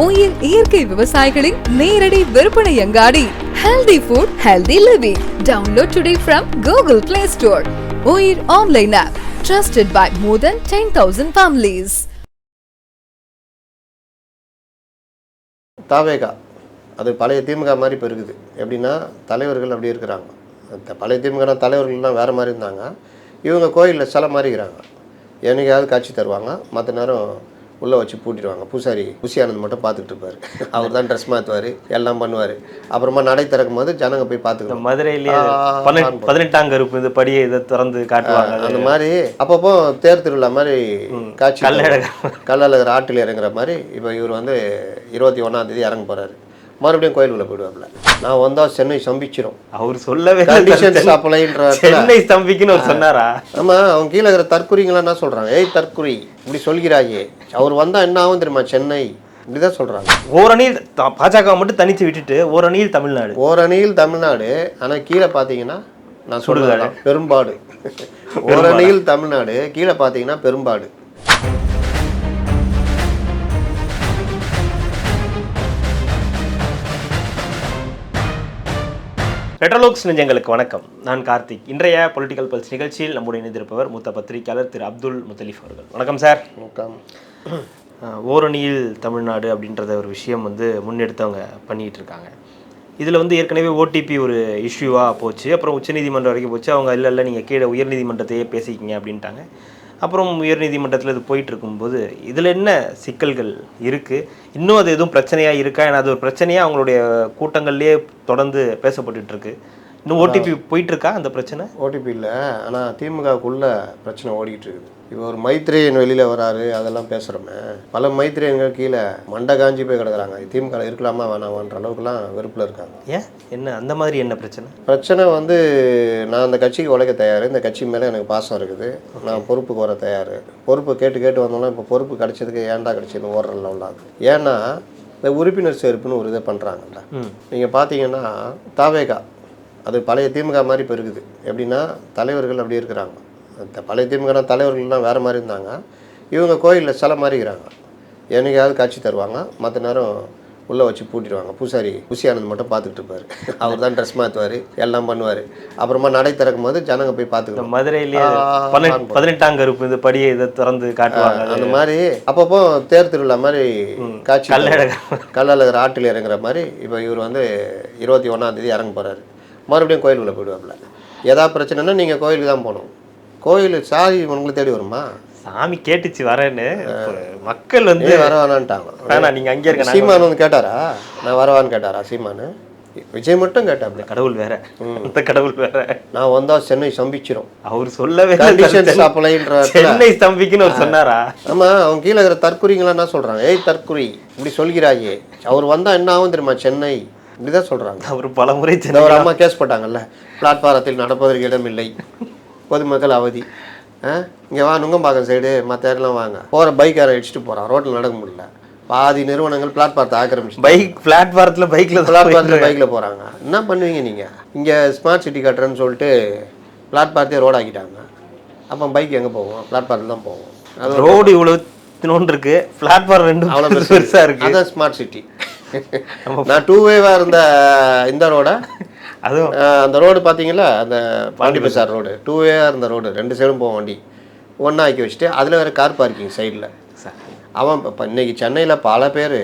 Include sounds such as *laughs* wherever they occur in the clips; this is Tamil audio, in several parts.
ஓயில் இயற்கை விவசாயிகளின் நேரடி விற்பனை அங்காடி. Healthy food healthy living download today from Google Play Store oil online app trusted by more than ten thousand families தாவேகா அது பழைய திமுக மாதிரி இப்போ இருக்குது. எப்படின்னா தலைவர்கள் அப்படி இருக்கிறாங்க. அந்த பழைய திமுக தலைவர்கள்லாம் வேறு மாதிரி இருந்தாங்க. இவங்க கோயிலில் சில மாதிரி இருக்கிறாங்க என்னைக்காவது காட்சி தருவாங்க. மற்ற நேரம் உள்ளே வச்சு பூட்டிடுவாங்க பூசாரி புசி ஆனந்த் மட்டும் பார்த்துட்டு இருப்பார் அவர் தான் ட்ரெஸ் மாற்றுவார் எல்லாம் பண்ணுவார் அப்புறமா நடை திறக்கும் போது ஜனங்க போய் இந்த பார்த்துக்கலாம் மதுரையிலேயே. பதினெட்டாம் கருப்பு இந்த படியை இதை திறந்து காட்டுவாங்க. அந்த மாதிரி அப்பப்போ தேர் திருவிழா மாதிரி காட்சி கல்லழகர். கல்லழகர் ஆற்றில் இறங்குற மாதிரி இப்போ இவர் வந்து இருபத்தி ஒன்றாம் தேதி இறங்க போறாரு மறுபடியும் கோயிலுக்குள்ள போயிடுவாப்புல. நான் வந்தா சென்னை சம்பிச்சிரும் அவர் சொல்லவே இல்லை. கண்டிஷன்ஸ் அப்ளைன்ற சென்னை ஸ்தம்பிக்குன்னு அவர் சொன்னாரா? ஆமா அவங்க கீழே இருக்கிற தற்குறிங்களாம் என்ன சொல்றாங்க? ஏய் தற்குறி இப்படி சொல்கிறாயே. அவர் வந்தா என்ன ஆகும் தெரியுமா? சென்னை. இப்படிதான் சொல்றாங்க. ஓரணியில் பாஜக மட்டும் தனிச்சு விட்டுட்டு ஓரணியில் தமிழ்நாடு. ஓரணியில் தமிழ்நாடு. ஆனா கீழே பார்த்தீங்கன்னா நான் சொல்றது பெரும்பாடு. ஓரணியில் தமிழ்நாடு கீழே பார்த்தீங்கன்னா பெரும்பாடு. ரெட்ரோலோக்ஸ் நெஞ்சங்களுக்கு வணக்கம். நான் கார்த்திக். இன்றைய பொலிட்டிக்கல் பல்ஸ் நிகழ்ச்சியில் நம்முடைய இணைந்திருப்பவர் மூத்த பத்திரிகையாளர் திரு அப்துல் முத்தலிஃப் அவர்கள். வணக்கம் சார். வணக்கம். ஓரணியில் தமிழ்நாடு அப்படின்றத ஒரு விஷயம் வந்து முன்னெடுத்தவங்க பண்ணிட்டு இருக்காங்க. இதில் வந்து ஏற்கனவே ஓடிபி ஒரு இஷ்யூவாக போச்சு. அப்புறம் உச்சநீதிமன்றம் வரைக்கும் போச்சு. அவங்க இல்லை இல்லை நீங்கள் கீழே உயர்நீதிமன்றத்தையே பேசிக்கிங்க அப்படின்ட்டாங்க. அப்புறம் உயர்நீதிமன்றத்தில் இது போயிட்டு இருக்கும்போது இதில் என்ன சிக்கல்கள் இருக்குது இன்னும் அது எதுவும் பிரச்சனையாக இருக்கா? ஏன்னா அது ஒரு பிரச்சனையாக அவங்களுடைய கூட்டங்கள்லேயே தொடர்ந்து பேசப்பட்டுட்டு இருக்கு இன்னும் ஓடிபி போயிட்டு இருக்கா அந்த பிரச்சனை? ஓடிபி இல்லை. ஆனால் திமுகவுக்குள்ள பிரச்சனை ஓடிக்கிட்டு இருக்குது இப்போ ஒரு மைத்ரேயன் வெளியில் வராரு அதெல்லாம் பேசுகிறோமே பல மைத்ரேயன்கள் கீழே மண்டை காஞ்சி போய் கிடக்குறாங்க. திமுக இருக்கலாமா வேணாமான்ற அளவுக்குலாம் வெறுப்பில் இருக்காங்க. ஏன்? என்ன அந்த மாதிரி என்ன பிரச்சனை? பிரச்சனை வந்து நான் அந்த கட்சிக்கு உழைக்க தயார். இந்த கட்சி மேலே எனக்கு பாசம் இருக்குது. நான் பொறுப்புக்கு வர தயார். பொறுப்பு கேட்டு கேட்டு வந்தோம்னா இப்போ பொறுப்பு கிடைச்சதுக்கு ஏன்டா கிடைச்சது ஓடுற லெவலாக ஏன்னா இந்த உறுப்பினர் சேர்ப்புன்னு ஒரு இதை பண்ணுறாங்கல்ல நீங்கள் பார்த்தீங்கன்னா தாவேகா அது பழைய திமுக மாதிரி இப்போ இருக்குது எப்படின்னா தலைவர்கள் அப்படி இருக்கிறாங்க. அந்த பழைய திமுக தலைவர்கள்லாம் வேறு மாதிரி இருந்தாங்க. இவங்க கோயிலில் சில மாதிரி இருக்கிறாங்க என்னைக்காவது காட்சி தருவாங்க. மற்ற நேரம் உள்ளே வச்சு பூட்டிடுவாங்க. பூசாரி புசி ஆனந்த் மட்டும் பார்த்துட்டு இருப்பார். அவர் தான் ட்ரெஸ் மாற்றுவார் எல்லாம் பண்ணுவார். அப்புறமா நடை திறக்கும் போது ஜனங்க போய் இந்த பார்த்துக்கலாம் மதுரையிலேயே பதினெட்டாம் கருப்பு இந்த படியை இதை திறந்து காட்டுவாங்க. அந்த மாதிரி அப்பப்போ தேர் திருவிழா மாதிரி காட்சி கல்லழகர். கல்லழகர் ஆற்றில் இறங்குற மாதிரி இப்போ இவர் வந்து இருபத்தி ஒன்றாம் தேதி இறங்க போறாரு. மறுபடியும் கோயிலுக்குள்ள போயிடுவாப்புல. ஏதாவது பிரச்சனைனா நீங்கள் கோயிலுக்கு தான் போகணும். கோயில் சாதி உங்களை தேடி வருமா? சாமி கேட்டுச்சு வரேன்னு. மக்கள் வந்து வர வேணான்ட்டாங்க. வேணாம் நீங்க அங்கே இருக்க சீமான் வந்து கேட்டாரா? நான் வரவான்னு கேட்டாரா சீமானு? விஜய் மட்டும் இந்த கடவுள் வேற. அந்த கடவுள் வேற. நான் வந்தா சென்னை சம்பிச்சிரும் அவர் சொல்லவே சென்னை ஸ்தம்பிக்குன்னு அவர் சொன்னாரா? ஆமா அவங்க கீழே இருக்கிற தற்குறிங்களாம் என்ன சொல்றாங்க? ஏய் தற்குறி இப்படி சொல்கிறாயே. அவர் வந்தா என்ன ஆகும் தெரியுமா? சென்னை. இப்படிதான் சொல்றாங்க. அவர் பல முறை இந்த சென்னை ஒரு அம்மா கேஸ் போட்டாங்கல்ல பிளாட்பாரத்தில் நடப்பதற்கு இடமில்லை. பொதுமக்கள் அவதி. ஆ? இங்கே வா நுங்கம்பாக்கம் சைடு மற்ற இடம்லாம் வாங்க. போகிற பைக்காரை அடிச்சுட்டு போகிறான் ரோட்டில் நடக்க முடியல. பாதி நிறுவனங்கள் பிளாட்பாரத்தை ஆக்கிரமிச்சு பைக் பிளாட்பாரத்தில் பைக்ல பிளாட்பாரத்தில் பைக்கில் போகிறாங்க என்ன பண்ணுவீங்க நீங்கள் இங்கே ஸ்மார்ட் சிட்டி கட்டுறேன்னு சொல்லிட்டு பிளாட்பாரத்தையே ரோடு ஆக்கிட்டாங்க. அப்போ பைக் எங்கே போவோம் பிளாட்பாரத்தில் தான் போவோம் அது ரோடு இவ்வளவு இருக்கு. பிளாட்பார்ம் ரெண்டு அவ்வளோ பெருசு பெருசா இருக்கு. அதான் ஸ்மார்ட் சிட்டி நான் டூ வேவாக இருந்த இந்த ரோடை அதுவும் அந்த ரோடு பார்த்தீங்களா அந்த பாண்டி பசார் ரோடு. டூ வேயாக இருந்த ரோடு. ரெண்டு சைடும் போவோம் வண்டி. ஒன்றா ஆக்கி வச்சுட்டு அதில் வேறு கார் பார்க்கிங் சைடில் அவன் இப்போ இன்னைக்கு சென்னையில் பல பேர்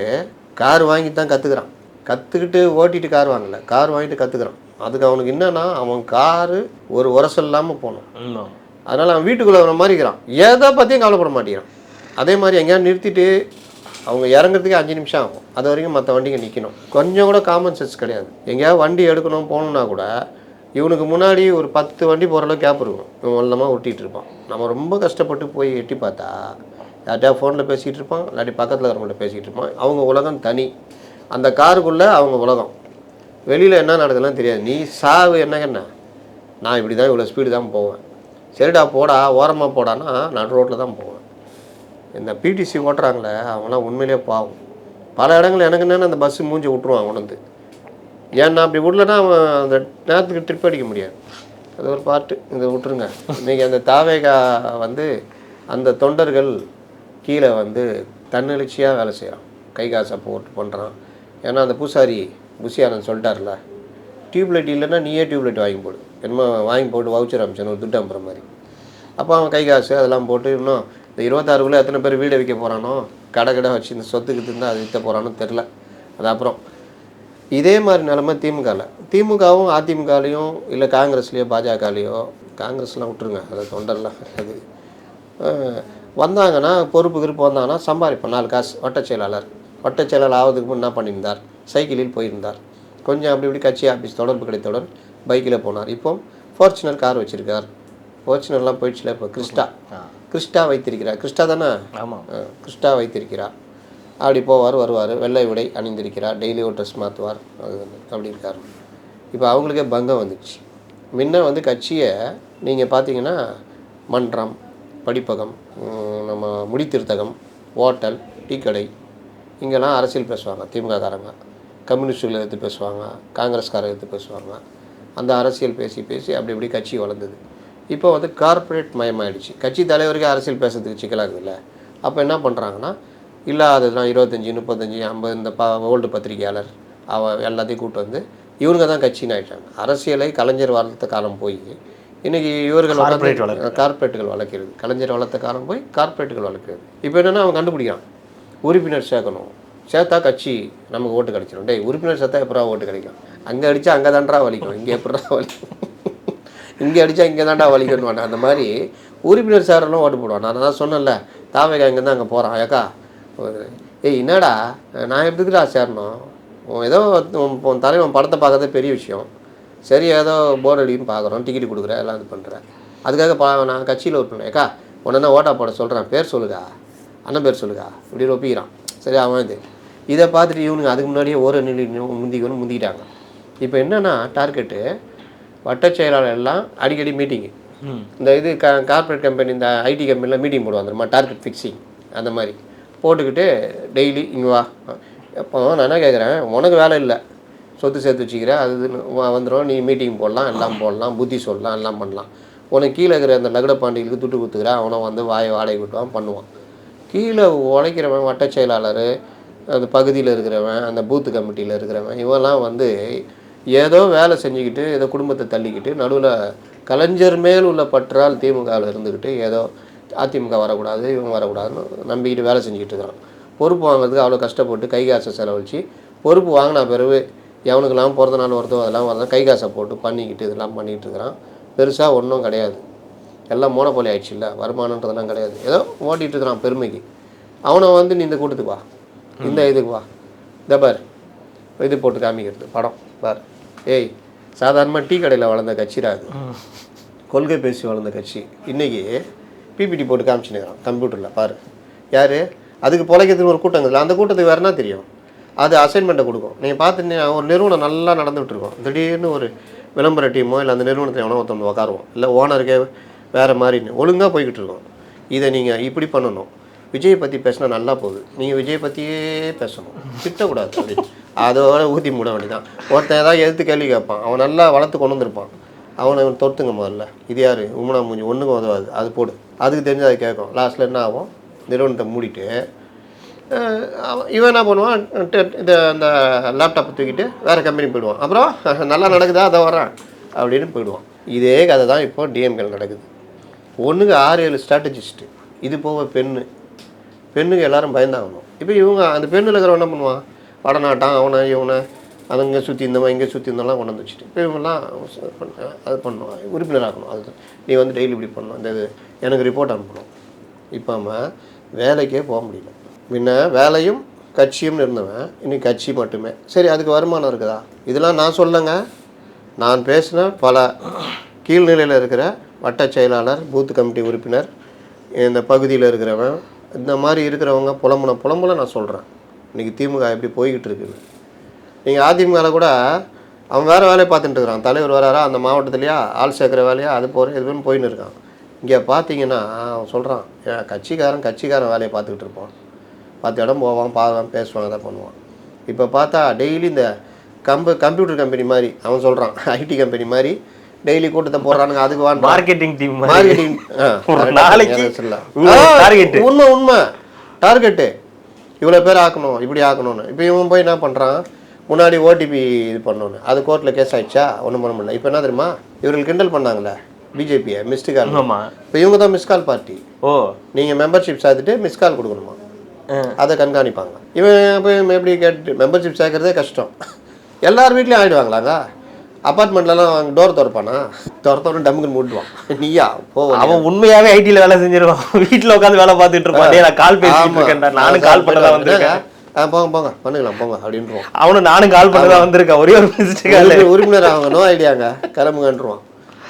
கார் வாங்கி தான் கற்றுக்குறான் கற்றுக்கிட்டு ஓட்டிட்டு கார் வாங்கல. கார் வாங்கிட்டு கற்றுக்குறான் அதுக்கு அவனுக்கு என்னன்னா அவன் காரு ஒரு உரசல் இல்லாமல் போகணும். அதனால் அவன் வீட்டுக்குள்ளே வர மாதிரி இருக்கிறான். எதை பற்றியும் கவலைப்பட மாட்டேங்கிறான். அதே மாதிரி எங்கேயாவது நிறுத்திட்டு அவங்க இறங்குறதுக்கு அஞ்சு நிமிஷம் ஆகும். அது வரைக்கும் மற்ற வண்டிங்க நிற்கணும் கொஞ்சம் கூட காமன் சென்ஸ் கிடையாது. எங்கேயாவது வண்டி எடுக்கணும் போகணுன்னா கூட இவனுக்கு முன்னாடி ஒரு பத்து வண்டி போகிற அளவுக்கு கேப் இருக்கும். இவன் ஒல்லமாக ஒட்டிகிட்டு இருப்பான். நம்ம ரொம்ப கஷ்டப்பட்டு போய் எட்டி பார்த்தா யார்கிட்டயா ஃபோனில் பேசிகிட்டு இருப்பான் இல்லாட்டி பக்கத்தில் இருக்கிறவங்கள்ட்ட பேசிகிட்டு இருப்பான். அவங்க உலகம் தனி. அந்த காருக்குள்ளே அவங்க உலகம். வெளியில் என்ன நடக்குதுலாம் தெரியாது. நீ சாவு என்ன என்ன? நான் இப்படி தான் இவ்வளோ ஸ்பீடு தான் போவேன். சரிடா போடா ஓரமாக போடான்னா நான் ரோட்டில் தான் போவேன். இந்த பிடிசி ஓட்டுறாங்களே அவங்களாம் உண்மையிலேயே பாவம். பல இடங்கள் எனக்கு என்னென்ன அந்த பஸ்ஸு மூஞ்சி விட்ருவான் உணர்ந்து ஏன்னா அப்படி விடலன்னா அவன் அந்த நேரத்துக்கு ட்ரிப் அடிக்க முடியாது. அது ஒரு பாட்டு இதை விட்டுருங்க. இன்றைக்கி அந்த தாவேகா வந்து அந்த தொண்டர்கள் கீழே வந்து தன்னெழுச்சியாக வேலை செய்கிறான் கை காசை போட்டு பண்ணுறான் ஏன்னா அந்த பூசாரி புசியானந்த் சொல்லிட்டார்ல டியூப்லைட் இல்லைன்னா நீயே டியூப்லைட் வாங்கி போடு. என்னமோ வாங்கி போட்டு வவுச்சர் அமிச்சணும் ஒரு துட்டு அம்புற மாதிரி. அப்போ அவன் கை காசு அதெல்லாம் போட்டு இன்னும் இந்த இருபத்தாறுக்குள்ளே எத்தனை பேர் வீடு விற்க போகிறானோ கடை கடை வச்சு இந்த சொத்துக்கு இருந்தால் அது விற்க போகிறானோ தெரில அது அப்புறம் இதே மாதிரி நிலமை திமுகவில் திமுகவும் அதிமுகலையும் இல்லை காங்கிரஸ்லேயோ பாஜகலையோ காங்கிரஸ்லாம் விட்டுருங்க. அதை தொண்டர்லாம் அது வந்தாங்கன்னா பொறுப்பு கிருப்பு வந்தாங்கன்னா சம்பாதிப்போம். நாலு காசு. வட்டச் செயலாளர். வட்டச் செயலாளர் ஆவதுக்கு முன் என்ன பண்ணியிருந்தார்? சைக்கிளில் போயிருந்தார். கொஞ்சம் அப்படி இப்படி கட்சி ஆஃபீஸ் தொடர்பு கிடைத்தவுடன் பைக்கில் போனார். இப்போ ஃபார்ச்சுனர் கார் வச்சுருக்கார். ஃபார்ச்சுனர்லாம் போயிடுச்சுல இப்போ கிறிஸ்டா. கிறிஸ்டா வைத்திருக்கிறார் கிறிஸ்டா தானே? ஆமாம் கிறிஸ்டா வைத்திருக்கிறார் அப்படி போவார் வருவார். வெள்ளை உடை அணிந்திருக்கிறார். டெய்லி ஒரு ட்ரெஸ் மாற்றுவார் அது அப்படி இருக்கார். இப்போ அவங்களுக்கே பங்கம் வந்துடுச்சு முன்ன வந்து கட்சியை நீங்கள் பார்த்தீங்கன்னா மன்றம் படிப்பகம் நம்ம முடித்திருத்தகம் ஹோட்டல் டீக்கடை இங்கெல்லாம் அரசியல் பேசுவாங்க. திமுககாரங்க கம்யூனிஸ்டுகளை எடுத்து பேசுவாங்க. காங்கிரஸ்காரர் எடுத்து பேசுவாங்க. அந்த அரசியல் பேசி பேசி அப்படி இப்படி கட்சி வளர்ந்தது. இப்போ வந்து கார்ப்பரேட் மயமாயிடுச்சு. கட்சி தலைவருக்கு அரசியல் பேசுறதுக்கு சிக்கலாக இருக்குதுல்ல. அப்போ என்ன பண்ணுறாங்கன்னா இல்லாததுலாம் இருபத்தஞ்சி முப்பத்தஞ்சு ஐம்பது இந்த ப ஓல்டு பத்திரிகையாளர் அவ எல்லாத்தையும் கூப்பிட்டு வந்து இவங்க தான் கட்சின்னு ஆயிட்டாங்க. அரசியலை கலைஞர் வளர்த்த காலம் போய் இன்னைக்கு இவர்கள் கார்ப்பரேட்டுகள் வளர்க்கிறது. கலைஞர் வளர்த்த காலம் போய் கார்ப்பரேட்டுகள் வளர்க்கிறது. இப்போ என்னென்னா அவன் கண்டுபிடிக்கிறான். உறுப்பினர் சேர்க்கணும். சேர்த்தா கட்சி நமக்கு ஓட்டு கிடைச்சிடும் டேய் உறுப்பினர் சேர்த்தா எப்படா ஓட்டு கிடைக்கும்? அங்கே அடித்தா அங்கே தான்டா வலிக்கும். இங்கே எப்படா வலிக்கும்? இங்கே அடித்தா இங்கே தான்டா வலிக்கணும் அந்த மாதிரி உறுப்பினர் சாரெல்லாம் ஓட்டு போடுவான் நான் தான் சொன்னேன்ல தாவேகா இங்கே தான் அங்கே போகிறான். ஏக்கா ஒரு ஏய் என்னடா நான் எப்படிக்குடா சேரணும். உன் ஏதோ உன் தலைவன் படத்தை பார்க்கறதே பெரிய விஷயம். சரி ஏதோ போர்டு அடின்னு பார்க்குறோம் டிக்கெட் கொடுக்குறேன் எல்லாம் இது பண்ணுறேன் அதுக்காக பா நான் கட்சியில் ஒருப்பேன் ஏக்கா உடனே ஓட்டா போட சொல்கிறேன் பேர் சொல்லுகா அண்ணன் பேர் சொல்லுகா இப்படி ஒப்பிக்கிறான் சரி அவன் இது. இதை பார்த்துட்டு இவனுங்க அதுக்கு முன்னாடியே ஒரு நிலை முந்திக்கணும் முந்திக்கிட்டாங்க. இப்போ என்னென்னா டார்கெட்டு வட்டச் செயலாளர் எல்லாம் அடிக்கடி மீட்டிங்கு இந்த இது க கார்ப்பரேட் கம்பெனி இந்த ஐடி கம்பெனியில் மீட்டிங் போடுவாங்க தெரியுமா? டார்கெட் ஃபிக்ஸிங் அந்த மாதிரி. போட்டுக்கிட்டு டெய்லி இங்கே வா. எப்போ நான் என்ன கேட்குறேன்? உனக்கு வேலை இல்லை. சொத்து சேர்த்து வச்சுக்கிற அது வந்துடும் நீ மீட்டிங் போடலாம் எல்லாம் போடலாம் புத்தி சொல்லலாம் எல்லாம் பண்ணலாம். உனக்கு கீழே இருக்கிற அந்த லகுட பாண்டிகளுக்கு துட்டு குத்துக்கிற அவனை வந்து வாயை வாடகை விட்டுவான் பண்ணுவான். கீழே உழைக்கிறவன் வட்டச் செயலாளர் அந்த பகுதியில் இருக்கிறவன் அந்த பூத்து கமிட்டியில் இருக்கிறவன் இவெல்லாம் வந்து ஏதோ வேலை செஞ்சுக்கிட்டு ஏதோ குடும்பத்தை தள்ளிக்கிட்டு நடுவில் கலைஞர் மேல் உள்ள பற்றால் திமுகவில் இருந்துக்கிட்டு ஏதோ அதிமுக வரக்கூடாது இவங்க வரக்கூடாதுன்னு நம்பிக்கிட்டு வேலை செஞ்சுக்கிட்டு இருக்கிறான். பொறுப்பு வாங்குறதுக்கு அவ்வளோ கஷ்டப்பட்டு கை காசை செலவழித்து பொறுப்பு வாங்கின பிறகு எவனுக்கெல்லாம் பிறந்த நாள் வருதோ அதெல்லாம் வரதான் கை காசை போட்டு பண்ணிக்கிட்டு இதெல்லாம் பண்ணிக்கிட்டு இருக்கிறான். பெருசாக ஒன்றும் கிடையாது. எல்லாம் மோனப்போலி ஆயிடுச்சு இல்லை வருமானன்றதெல்லாம் கிடையாது. ஏதோ ஓட்டிகிட்டு இருக்கிறான் பெருமைக்கு. அவனை வந்து நீ இந்த கூட்டத்துக்கு வா. இந்த இதுக்கு வா. இந்த பார். இது போட்டு காமிக்கிறது படம். பார். ஏய் சாதாரணமாக டீ கடையில் வளர்ந்த கட்சிடா அது. கொள்கை பேசி வளர்ந்த கட்சி. இன்றைக்கி பிபிடி போட்டு காமிச்சுனுக்கிறான் கம்ப்யூட்டரில். பாரு. யார்? அதுக்கு பொழைக்கிறதுக்கு ஒரு கூட்டம் இருக்குல்ல அந்த கூட்டத்துக்கு வேறுனா தெரியும்? அது அசைன்மெண்ட்டை கொடுக்கும். நீங்கள் பார்த்துட்டு ஒரு நிறுவனம் நல்லா நடந்துகிட்டு இருக்கும் திடீர்னு ஒரு விளம்பர டீமோ இல்லை அந்த நிறுவனத்தில் எவனோ ஒருத்தவங்க உட்காருவோம் இல்லை ஓனருக்கே வேறு மாதிரின்னு ஒழுங்காக போய்கிட்டு இருக்கோம் இதை நீங்கள் இப்படி பண்ணணும். விஜய் பற்றி பேசினா நல்லா போகுது. நீங்கள் விஜய் பற்றியே பேசணும். திட்டக்கூடாது அப்படின்னு அதோட ஊற்றி மூட வேண்டியதான் ஒருத்தன் ஏதாவது எடுத்து கேள்வி கேட்பான். அவன் நல்லா வளர்த்து கொண்டு வந்திருப்பான். அவனை இவன் தொடுத்துங்க முதல்ல. இது யார்? உமனா மூஞ்சி. ஒன்றுக்கும் உதவாது. அது போடு. அதுக்கு தெரிஞ்சு அது கேட்கும். லாஸ்ட்டில் என்ன ஆகும்? நிறுவனத்தை மூடிட்டு அவன் இவன் என்ன பண்ணுவான்? இந்த அந்த லேப்டாப்பை தூக்கிட்டு வேறு கம்பெனி போயிடுவான். அப்புறம் *laughs* நல்லா நடக்குதா? அதை வரேன் அப்படின்னு போயிடுவான். இதே கதை தான் இப்போ டிஎம்கேல நடக்குது. ஒன்றுக்கு ஆறு ஏழு ஸ்ட்ராட்டஜிஸ்ட்டு இது போக பெண்ணு. பெண்ணுக்கு எல்லாரும் பயந்தாகணும். இப்போ இவங்க அந்த பெண்ணில் இருக்கிறவன் என்ன பண்ணுவான்? வடநாட்டான் அவனை இவனை அது இங்கே சுற்றி இருந்தவன் இங்கே சுற்றி இருந்தவெல்லாம் கொண்டு வந்து வச்சுட்டு இப்போ இவங்கெல்லாம் பண்ண- அது பண்ணுவான் உறுப்பினராகணும் அது நீ வந்து டெய்லி இப்படி பண்ணணும். இந்த இது எனக்கு ரிப்போர்ட் அனுப்பணும். இப்போ அவன் வேலைக்கே போக முடியல. முன்ன வேலையும் கட்சியும் இருந்தவன் இன்னைக்கு கட்சி மட்டுமே. சரி அதுக்கு வருமானம் இருக்குதா? இதெல்லாம் நான் சொல்லலைங்க. நான் பேசின பல கீழ்நிலையில் இருக்கிற வட்டச் செயலாளர் பூத் கமிட்டி உறுப்பினர் இந்த பகுதியில் இருக்கிறவன் இந்த மாதிரி இருக்கிறவங்க புலம்புன புலம்புல நான் சொல்கிறேன் இன்றைக்கி திமுக எப்படி போய்கிட்டு இருக்குன்னு. நீங்கள் அதிமுகவில் கூட அவன் வேறு வேலையை பார்த்துட்டு இருக்கிறான். தலைவர் வராரா? அந்த மாவட்டத்துலையா? ஆள் சேர்க்குற வேலையா? அது போகிற இதுன்னு போயின்னு இருக்கான். இங்கே பார்த்தீங்கன்னா அவன் சொல்கிறான் கட்சிக்காரன் கட்சிக்காரன் வேலையை பார்த்துக்கிட்டு இருப்பான். பத்து இடம் போவான் பார்வான் பேசுவான் அதை பண்ணுவான். இப்போ பார்த்தா டெய்லி இந்த கம்பு கம்ப்யூட்டர் கம்பெனி மாதிரி அவன் சொல்கிறான் ஐடி கம்பெனி மாதிரி டெய்லி கூட்டத்தை போடுறானுங்க அதுக்கு வாங்க மார்க்கெட்டிங் டீம் மார்க்கெட்டிங் நாளைக்கு target. உண்மை உண்மை. டார்கெட்டு இவ்வளோ பேர் ஆக்கணும் இப்படி ஆக்கணும்னு. இப்போ இவன் போய் என்ன பண்ணுறான் முன்னாடி ஓடிபி இது பண்ணணும் அது கோர்ட்டில் கேஸ் ஆயிடுச்சா? ஒன்றும் பண்ண முடியல. இப்போ என்ன தெரியுமா? இவர்கள் கிண்டல் பண்ணாங்களே பிஜேபியை மிஸ்டு கால் இப்போ இவங்க தான் மிஸ் கால் பார்ட்டி ஓ. நீங்கள் மெம்பர்ஷிப் சேர்த்துட்டு மிஸ் கால் கொடுக்கணுமா. அதை கண்காணிப்பாங்க. இவன் போய் எப்படி கேட்டு மெம்பர்ஷிப் சேர்க்கறதே கஷ்டம். எல்லார் வீட்லேயும் ஆகிடுவாங்களாங்க அப்பார்ட்மெண்ட்லலாம் டோர் திறப்பானா? திறத்தோட டம்முக்கு மூட்டுவான். *laughs* நீயா? போ அவன் உண்மையாவே ஐடில வேலை செஞ்சிருவான். *laughs* வீட்டுல உட்காந்து வேலை பார்த்துட்டு இருப்பான். நான் கால் பேசிட்டு ஆமா. இருக்கேன்டா நானும் கால் பண்ணதா வந்திருக்கேன். ஆ, போங்க போங்க. பண்ணுக்கலாம் போங்க அப்படின்றான் அவனும் நானும் கால் பண்ணதா வந்திருக்கேன். ஒரே ஒரு மிஸ்டேக் உறுப்பினர் அவங்க நோ ஐடியாங்க கிளம்புங்கன்றுவான்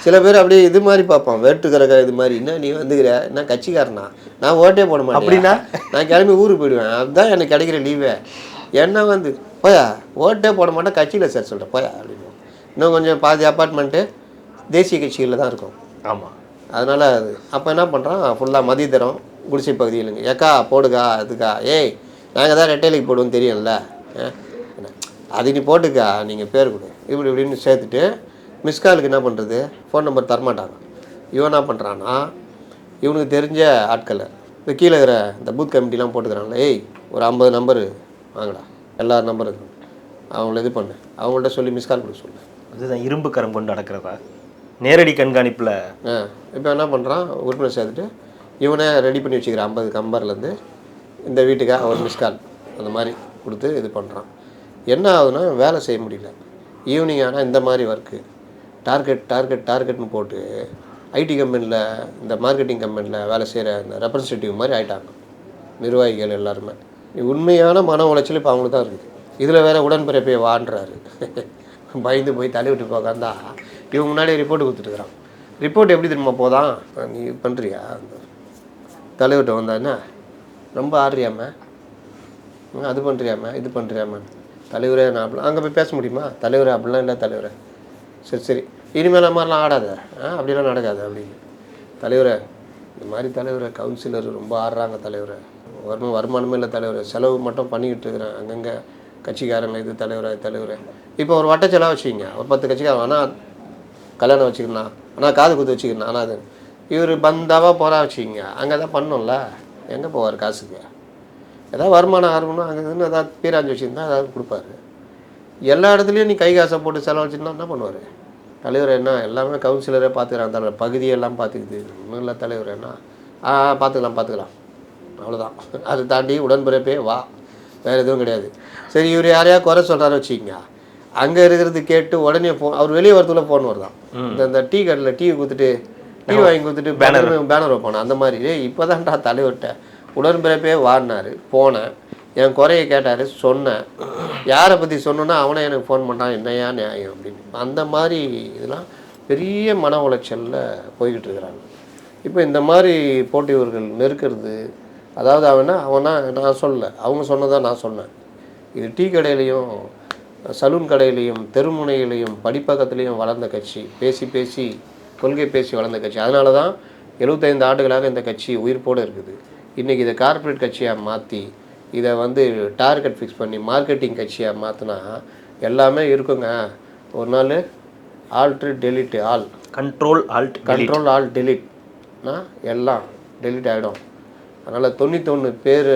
சில பேர் அப்படியே இது மாதிரி பார்ப்பான். வேட்டுக்கிற இது மாதிரி. என்ன நீ வந்துக்கிற? என்ன கட்சிக்காரனா? நான் ஓட்டே போட மாட்டேன். அப்படின்னா? நான் கிளம்பி ஊருக்கு போயிடுவேன். அதுதான் எனக்கு கிடைக்கிற லீவே என்ன வந்து போயா? ஓட்டே போட மாட்டேன். கட்சியில் சார் சொல்கிறேன் போயா? அப்படின்னு இன்னும் கொஞ்சம் பாதி அப்பார்ட்மெண்ட்டு தேசிய கட்சிகளில் தான் இருக்கும். ஆமா. அதனால் அது அப்போ என்ன பண்ணுறான் ஃபுல்லாக மதியதரம் குடிசை பகுதியிலுங்க ஏக்கா போடுக்கா அதுக்கா? ஏய் நாங்கள் தான் ரெட்டைலைக்கு போடுவோம் தெரியும்ல? அது நீ போட்டுக்கா நீங்கள் பேர் கொடு. இப்படி இப்படின்னு சேர்த்துட்டு மிஸ் காலுக்கு என்ன பண்ணுறது ஃபோன் நம்பர் தரமாட்டாங்க. இவன் என்ன பண்ணுறான்னா இவனுக்கு தெரிஞ்ச ஆட்களை இந்த கீழே இருக்கிற இந்த பூத் கமிட்டிலாம் போட்டுக்கிறாங்களே ஏய் ஒரு ஐம்பது நம்பரு வாங்கடா. எல்லா நம்பரும் அவங்கள இது பண்ணு. அவங்கள்ட்ட சொல்லி மிஸ் கால் கொடுக்க சொல்லு. இதுதான் இரும்பு கரம் கொண்டு நடக்கிறதா? நேரடி கண்காணிப்பில். இப்போ என்ன பண்ணுறான் உறுப்பினர் சேர்த்துட்டு இவனே ரெடி பண்ணி வச்சுக்கிறான். ஐம்பது கம்பர்லேருந்து இந்த வீட்டுக்காக ஒரு மிஸ்கால் அந்த மாதிரி கொடுத்து இது பண்ணுறான் என்ன ஆகுதுன்னா வேலை செய்ய முடியல. ஈவினிங் ஆனால் இந்த மாதிரி ஒர்க்கு டார்கெட் டார்கெட் டார்கெட்னு போட்டு ஐடி கம்பெனியில் இந்த மார்க்கெட்டிங் கம்பெனியில் வேலை செய்கிற இந்த ரெப்ரசன்டேட்டிவ் மாதிரி ஆகிட்டாங்க நிர்வாகிகள் எல்லாருமே. உண்மையான மன உளைச்சல் இப்போ அவங்களுக்கு தான் இருக்குது இதில் வேறு உடன்பிறப்பையை வாண்டுறாரு *laughs* பயந்து போய் தள்ளி விட்டு உட்காந்தா இவன் முன்னாடியே ரிப்போர்ட் கொடுத்துட்டுருக்குறான். ரிப்போர்ட் எப்படி திரும்ப போதான் நீ பண்ணுறியா தலைவர்கிட்ட வந்தா என்ன? ரொம்ப ஆடுறியாம அது பண்ணுறியாம இது பண்ணுறியாம தலைவரே நான் அப்படிலாம் அங்கே போய் பேச முடியுமா? தலைவரே அப்படிலாம் இல்லை தலைவரே. சரி சரி. இனிமேல் அந்த மாதிரிலாம் ஆடாத. ஆ அப்படிலாம் நடக்காது அப்படின்னு. தலைவரே இந்த மாதிரி தலைவரை கவுன்சிலர் ரொம்ப ஆடுறாங்க தலைவரை. வருமா வருமானமே இல்லை தலைவரை. செலவு மட்டும் பண்ணிக்கிட்டு இருக்கிறேன் அங்கங்கே. கட்சிக்காரங்க இது தலைவரை தலைவர். இப்போ ஒரு வட்ட வச்சுக்கிங்க. ஒரு பத்து கட்சிக்காரன் ஆனால் கல்யாணம் வச்சுக்கணும் ஆனால் காது குத்து வச்சுக்கணும் ஆனால் அது இவர் பந்தாவாக போகிறா வச்சுக்கிங்க. அங்கே தான் பண்ணோம்ல. எங்கே போவார் காசுக்கு? ஏதாவது வருமானம் ஆரம்பணும் அங்கே இருந்து ஏதாவது பீராஞ்சி வச்சுருந்தா ஏதாவது கொடுப்பாரு. எல்லா இடத்துலையும் நீ கை காசை போட்டு செலவு என்ன பண்ணுவார்? தலைவர் என்ன எல்லாமே கவுன்சிலரே பார்த்துக்கிறாங்க தலைவர். பகுதியெல்லாம் பார்த்துக்குது ஒன்றும் இல்லை தலைவர் என்ன. ஆ ஆ, பார்த்துக்கலாம் பார்த்துக்கலாம் அவ்வளோதான் அதை தாண்டி உடன்பிறப்பே வா. வேறு எதுவும் கிடையாது. சரி இவர் யாரையா குறை சொல்கிறாரு வச்சுக்கிங்க. அங்கே இருக்கிறது கேட்டு உடனே ஃபோன் அவர் வெளியே வரதுக்குள்ள ஃபோன் வருதான். இந்த இந்த டீ கடையில் டீ கொடுத்துட்டு டீ வாங்கி கொடுத்துட்டு பேனர் பேனர் வைப்பானே? அந்த மாதிரி. இப்போ தான்டா தலைவர்கிட்ட உடன்பிறப்பே வாடினாரு. போனேன். என் குறைய கேட்டார் சொன்னேன். யாரை பற்றி சொன்னோன்னா அவனே எனக்கு ஃபோன் பண்ணான் என்னையா நியாயம் அப்படின்னு. அந்த மாதிரி இதெல்லாம் பெரிய மன உளைச்சலில் போய்கிட்டு இருக்கிறாங்க. இப்போ இந்த மாதிரி போட்டியவர்கள் நெருக்கிறது அதாவது அவனா அவனா நான் சொல்லல. அவங்க சொன்னதான் நான் சொன்னேன். இது டீ கடையிலையும் சலூன் கடையிலையும் தெருமுனையிலையும் படிப்பக்கத்துலேயும் வளர்ந்த கட்சி. பேசி பேசி கொள்கை பேசி வளர்ந்த கட்சி. அதனால தான் எழுபத்தைந்து ஆண்டுகளாக இந்த கட்சி உயிர்ப்போடு இருக்குது. இன்றைக்கி இதை கார்ப்பரேட் கட்சியாக மாற்றி இதை வந்து டார்கெட் ஃபிக்ஸ் பண்ணி மார்க்கெட்டிங் கட்சியாக மாற்றினா எல்லாமே இருக்குங்க. ஒரு நாள் alt delete alt control alt control alt டெலிட்னா எல்லாம் டெலிட் ஆகிடும் அதனால் தொண்ணூத்தொன்று பேர்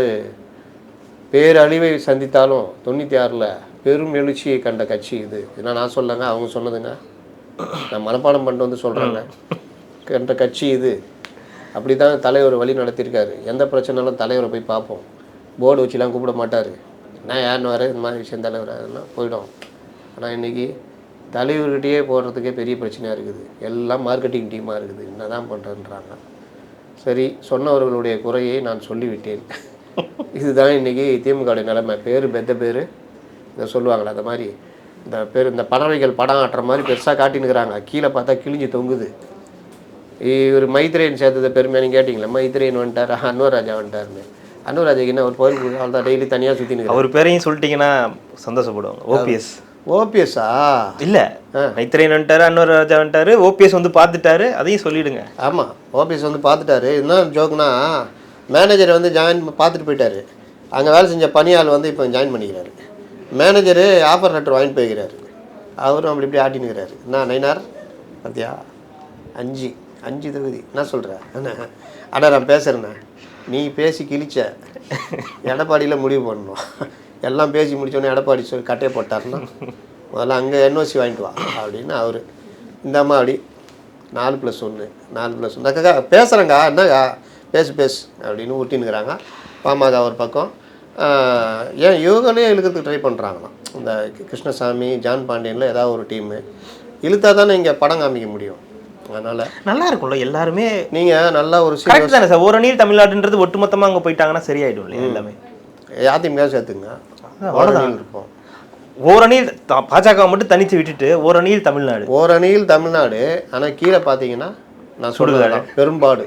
பேரழிவை சந்தித்தாலும் தொண்ணூற்றி ஆறில் பெரும் எழுச்சியை கண்ட கட்சி இது. இதெல்லாம் நான் சொல்லங்க அவங்க சொன்னதுங்க நான் மனப்பாடம் பண்ணிட்டு வந்து சொல்கிறேங்க கண்ட கட்சி இது. அப்படி தான் தலைவர் வழி நடத்தியிருக்காரு. எந்த பிரச்சனைனாலும் தலைவரை போய் பார்ப்போம். போர்டு வச்சுலாம் கூப்பிட மாட்டார். என்ன யாருன்னு வர இந்த மாதிரி விஷயம் தலைவர் அதெல்லாம் போயிடும். ஆனால் இன்றைக்கி தலைவர்கிட்டயே போடுறதுக்கே பெரிய பிரச்சனையாக இருக்குது. எல்லாம் மார்க்கெட்டிங் டீமாக இருக்குது. என்ன தான் பண்ணுறேன்றாங்க சரி சொன்னவர்களுடைய குறையை நான் சொல்லிவிட்டேன். இதுதான் இன்றைக்கி திமுகவுடைய நிலைமை. பேர் பெத்த பேர். இதை சொல்லுவாங்களே அந்த மாதிரி. இந்த பேர் இந்த பறவைகள் படம் ஆட்டுற மாதிரி பெருசாக காட்டினுக்கிறாங்க கீழே பார்த்தா கிழிஞ்சு தொங்குது. இவர் மைத்ரேன் சேர்த்தத பெருமையான கேட்டிங்களா மைத்ரேயன் வந்துட்டார்? அன்வராஜா வந்துட்டாருன்னு. அன்வராஜாக்கு என்ன ஒரு கோயில் அவள் தான் டெய்லி தனியாக சுற்றினு அவர் பேரையும் சொல்லிட்டீங்கன்னா சந்தோஷப்படுவாங்க. ஓபிஎஸ் ஓபிஎஸ்ஸா? இல்ல. மைத்ரேயன் வந்துட்டாரு அன்வர் ராஜா வந்துட்டாரு ஓபிஎஸ் வந்து பார்த்துட்டாரு அதையும் சொல்லிடுங்க. ஆமாம் ஓபிஎஸ் வந்து பார்த்துட்டாரு. என்ன ஜோக்னா மேனேஜர் வந்து ஜாயின் பார்த்துட்டு போயிட்டாரு. அங்கே வேலை செஞ்ச பணியாள் வந்து இப்போ ஜாயின் பண்ணிக்கிறாரு. மேனேஜரு ஆஃபர் லெட்டர் வாங்கிட்டு போய்க்கிறாரு. அவரும் அப்படி இப்படி ஆட்டினுக்கிறாரு என்ன நைனார்? பார்த்தியா அஞ்சு அஞ்சு தொகுதி. என்ன சொல்கிற அண்ணா அண்ணா நான் பேசுகிறேண்ணே நீ பேசி கிழிச்ச. எடப்பாடியில் முடிவு பண்ணணும். எல்லாம் பேசி முடிச்சோடனே எடப்பாடி சொல்லி கட்டையை போட்டாருன்னா முதல்ல அங்கே என்ஓசி வாங்கிட்டு வா அப்படின்னு அவர் இந்த அம்மா அப்படி நாலு ப்ளஸ் ஒன்று நாலு ப்ளஸ் ஒன்று அக்கா பேசுகிறேங்கா என்னக்கா? பேசு பேசு அப்படின்னு ஊட்டின்னுக்குறாங்க பாமக ஒரு பக்கம். ஏன் இவங்களே இழுக்கிறதுக்கு ட்ரை பண்ணுறாங்களாம் இந்த கிருஷ்ணசாமி ஜான் பாண்டியனில் ஏதாவது ஒரு டீமு இழுத்தா தானே இங்கே படம் காமிக்க முடியும். அதனால் நல்லா இருக்கும்ல எல்லாருமே நீங்கள் நல்லா ஒரு கரெக்ட் தானே சார்? ஓரணியில் தமிழ்நாடுன்றது ஒட்டுமொத்தமா அங்க போயிட்டாங்கன்னா சரியாயிடும் இல்லையா எல்லாமே? அதிமுக சேர்த்துங்க. அவ்வளவுதான். ஓரணியில் இருப்போம். ஓரணியில் பாஜக மட்டும் தனிச்சு விட்டுட்டு ஓரணியில் தமிழ்நாடு. ஓரணியில் தமிழ்நாடு ஆனால் கீழே பார்த்தீங்கன்னா நான் சொல்லுவேன் பெரும்பாடு.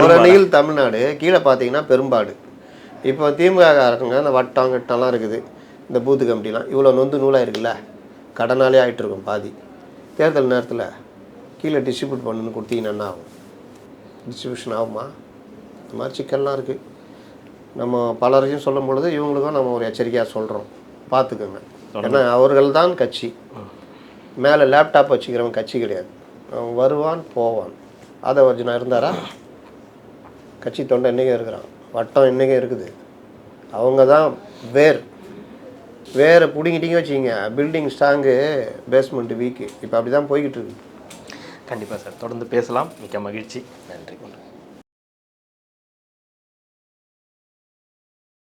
ஓரணியில் தமிழ்நாடு கீழே பார்த்தீங்கன்னா பெரும்பாடு. இப்போ திமுக காரங்க இந்த வட்டம் கிட்டம்லாம் இருக்குது. இந்த பூத்து கமிட்டிலாம் இவ்வளோ நொந்து நூலாக இருக்குல்ல? கடனாலே ஆயிட்டு இருக்கும் பாதி. தேர்தல் நேரத்தில் கீழே டிஸ்ட்ரிபியூட் பண்ணுன்னு கொடுத்தீங்கன்னா என்ன ஆகும்? டிஸ்ட்ரிபியூஷன் ஆகுமா? இந்த மாதிரி சிக்கல்லாம் இருக்குது நம்ம பலரையும் சொல்லும் பொழுது இவங்களுக்கும் நம்ம ஒரு எச்சரிக்கையாக சொல்கிறோம் பார்த்துக்கோங்க. ஏன்னா அவர்கள் தான் கட்சி. மேலே லேப்டாப் வச்சுக்கிறவன் கட்சி கிடையாது. அவன் வருவான் போவான். அதை வர்ஜனா இருந்தாரா? கட்சி தொண்டை இன்றைக்கும் இருக்கிறான். வட்டம் இன்றைக்கும் இருக்குது. அவங்க தான் வேர். வேரை பிடிங்கிட்டீங்க வச்சிங்க பில்டிங் ஸ்ட்ராங்கு பேஸ்மெண்ட்டு வீக்கு இப்போ அப்படி தான் போய்கிட்டு இருக்கு. கண்டிப்பா சார். தொடர்ந்து பேசலாம். மிக்க மகிழ்ச்சி. நன்றி.